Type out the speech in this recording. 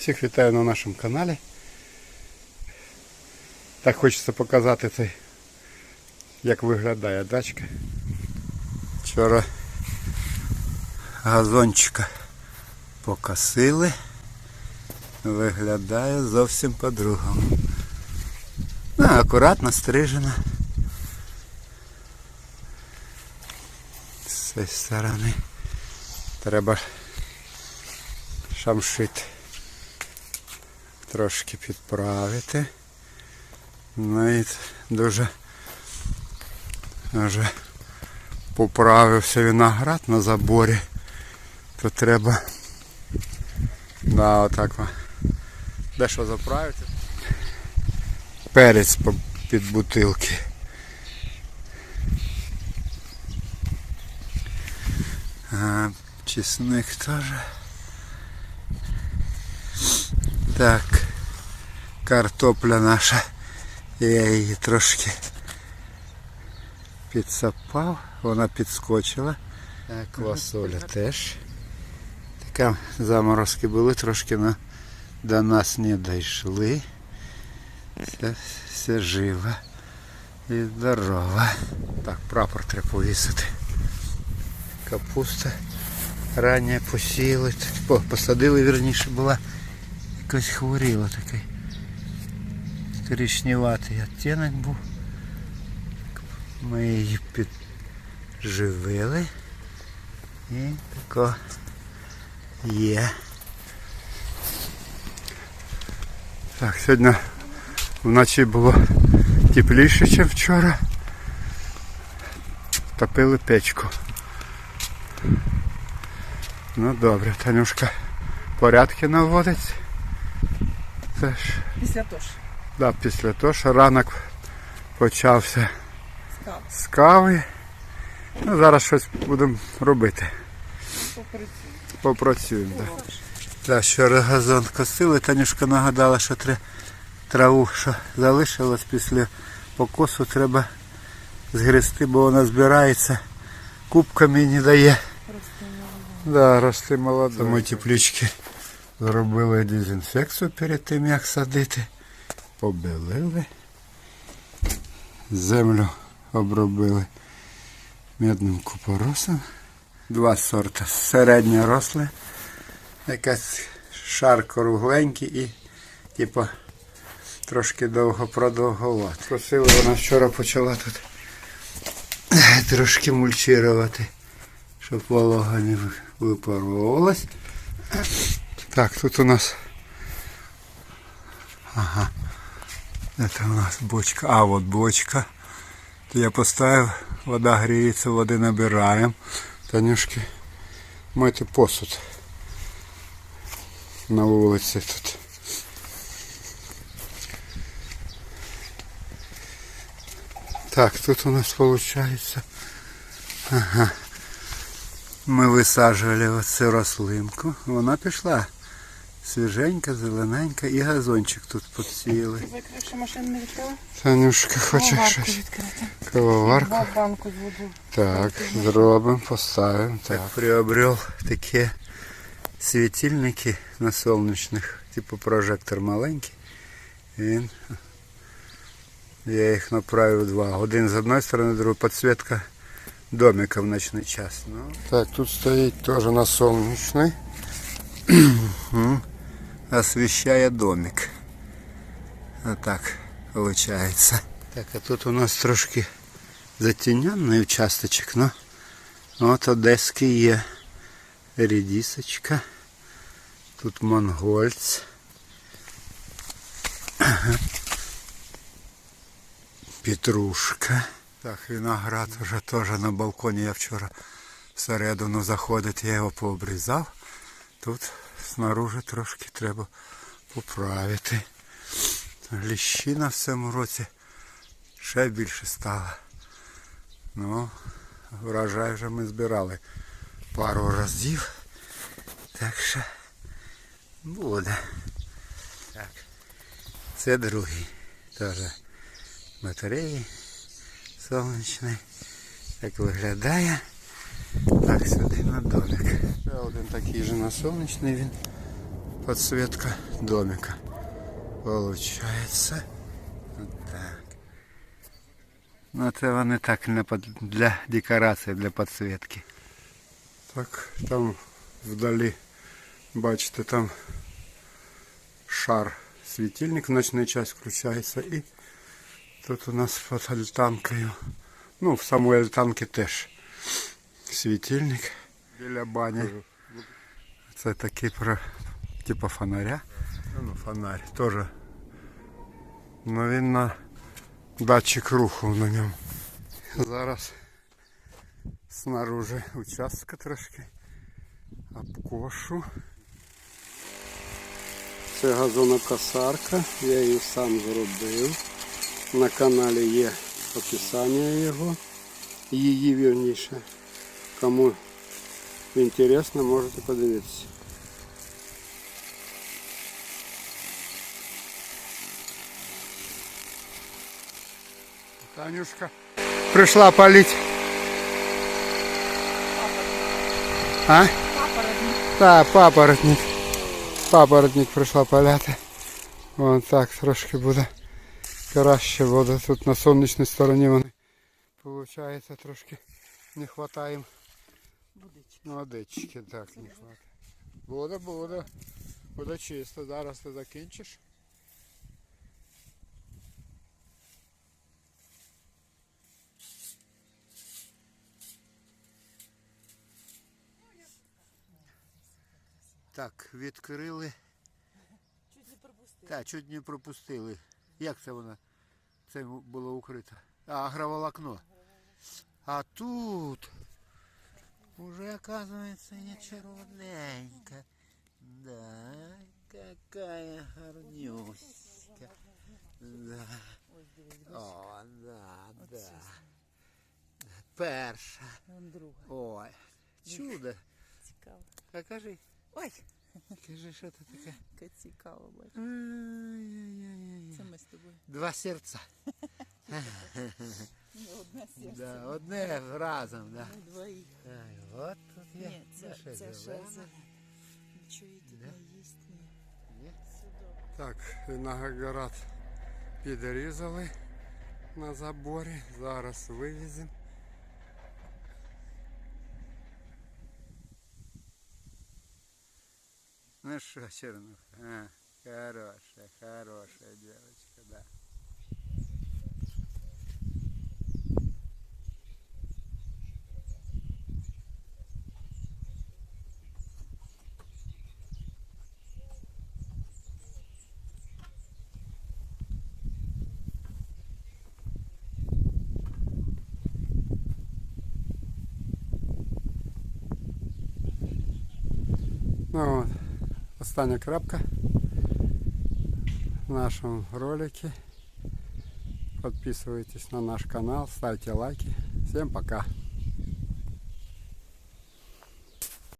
Всіх вітаю на нашому каналі. Так хочеться показати цей, як виглядає дачка. Вчора газончика покосили. Виглядає зовсім по-другому. Ну, акуратно стрижена. З цієї сторони треба шамшит трошки підправити. Ну і дуже вже поправився виноград на заборі, то треба да, отак дещо заправити. Перець під бутилки. А, чесник теж. Так, картопля наша. Я її трошки підсапав, вона підскочила. Квасоля теж. Така заморозки були, трошки на, до нас не дійшли. Все, все живо і здорово. Так, прапор треба повісити. Капуста ранее посіяли, по- посадили, вірніше, була якось хворіла такий. Коричневатий оттінок був. Ми її підживили. І тако є. Так, сьогодні вночі було тепліше, ніж вчора. Топили печку. Ну добре, Танюшка порядки наводить. Це ж, Після того ж. Да, після того, що ранок почався з кави. Ну, зараз щось будемо робити. Попрацюю. Попрацюємо. Да. Так, що газон косили, Танюшка нагадала, що траву, що залишилось після покосу, треба згрести, бо вона збирається кубками і не дає. Да, рости молода. Ми теплічки зробили дезінфекцію перед тим, як садити. Побелили. Землю обробили медним купоросом. Два сорта. Середньо росле. Якась шар кругленький і типу трошки довго продовгувати. Просили, вона вчора почала тут трошки мульчувати, щоб волога не випаровувалась. Так, тут у нас. Ага. Это у нас бочка. А, вот бочка. Я поставив, вода гріється, води набираємо. Танюшки мити посуд на вулиці тут. Так, тут у нас виходить. Ага. Ми висаджували оцю рослинку. Вона пішла. Свіженька, зелененька і газончик тут підсіяли. Закривши машину не відкрила? Танюшка хоче щось. Кавоварку. Банку з водою. Так, зробимо, поставимо. Так, приобрел такі світильники на сонячних, типу прожектор маленький. Він. Я їх направив два. Один з одної сторони, другий підсвітка домика в ночний час. Ну. Так, тут стоїть теж на сонячний. Освіщає домик. Отак виходить. Так, а тут у нас трошки затінений участочок, ну от одеський є рідісочка. Тут монгольць. Ага. Петрушка. Так, виноград вже теж на балконі. Я вчора всередину заходить, я його пообрізав. Тут снаружи трошки треба поправити. Ліщина в цьому році ще більше стала. Ну, врожай вже ми збирали пару разів. Так що буде. Так. Це другий. Теж батареї сонячний. Так виглядає. Так, сюди на домик. Ще один такий же на сонячний він подсветка домика. Получается. Вот так. Ну це вони так не под- для декорації, для підсвітки. Так, там вдалі, бачите, там шар, світильник в ночний час включається і тут у нас під альтанкою. Ну, в самій альтанці теж світильник Біля бані. Це такий про типу фонаря. Ну, фонарь теж. Ну він на датчик руху на ньому. Зараз снаружи участка трошки обкошу. Це газонокосарка, я її сам зробив. На каналі є описання його, її вірніше. Кому інтересно, можете подивитися. Танюшка прийшла палити. А? Папоротник. Так, папоротник. Папоротник прийшла паляти. Вон так трошки буде краще буде. Тут на сонячній стороні вони. Получається трошки не вистачає. Водички, так, не хватає. Буде, буде. Буде чисто. Зараз ти закінчиш. Так, відкрили. Чуть не пропустив. Так, чуть не пропустили. Як це воно? Це було укрито. А, агроволокно. А тут уже, оказывается, не червоненька. Да, какая гарнюська. Да. О, да, да. Перша. Ой, чудо. Цікаво. А кажи, Ой, кажи, що це таке? яке цікаво, бачиш. Ай-яй-яй-яй. Це ми з тобою. Два серця. Не одне серце. Да, одне разом, да. Ми двоїх. Ай, от тут є. Ні, це, наша це ще зелена. за... Нічого їй тут Да. не їсть. Ні. Є. Все добре. Так, виноград підрізали на заборі. Зараз вивеземо. Ну що, Чернуха, а, хорошая, хорошая девочка, да. Ну от, остання крапка в нашем ролике. Подписывайтесь на наш канал, ставьте лайки. Всем пока.